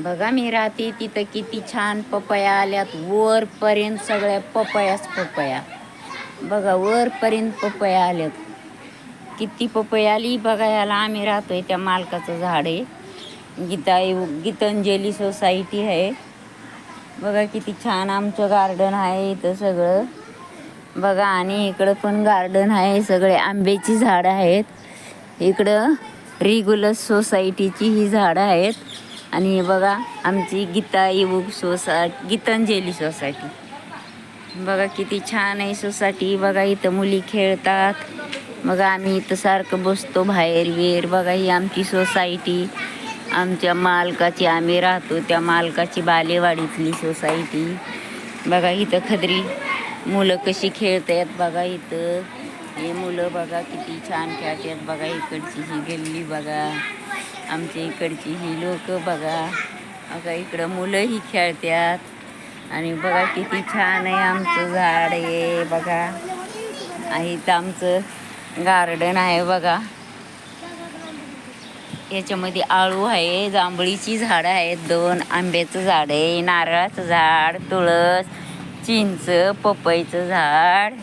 बघा मी राहते तिथं किती छान पपया आल्यात. वरपर्यंत सगळ्या पपयाच पपया. बघा वरपर्यंत पपया आल्यात. किती पपया आली? बघा याला आम्ही राहतोय त्या मालकाचं झाड आहे. गीता गीतांजली सोसायटी आहे. बघा किती छान आमचं गार्डन आहे इथं सगळं. बघा आणि इकडं पण गार्डन आहे. सगळे आंब्याची झाडं आहेत. इकडं रेग्युलर सोसायटीची ही झाडं आहेत. आणि बघा आमची गीता येऊ सोसायटी गीतांजली सोसायटी. बघा किती छान आहे सोसायटी. बघा इथं मुली खेळतात. बघा आम्ही इथं सारखं बसतो बाहेर वेर बघा ही आमची सोसायटी. आमच्या मालकाची आम्ही राहतो त्या मालकाची बालेवाडीतली सोसायटी. बघा इथं खदरी. मुलं कशी खेळतात बघा इथं. हे मुलं बघा किती छान खेळतात बघा इकडची ही गल्ली बघा. आमच्या इकडची ही लोक बघा. बघा इकडं मुलंही खेळतात आणि बघा किती छान आहे आमचं झाड आहे बघा. आणि इथं आमचं गार्डन आहे बघा. याच्यामध्ये आळू आहे जांभळीची झाडं आहेत दोन आंब्याचं झाड आहे नारळाचं झाड तुळस चिंच पपईचं झाड.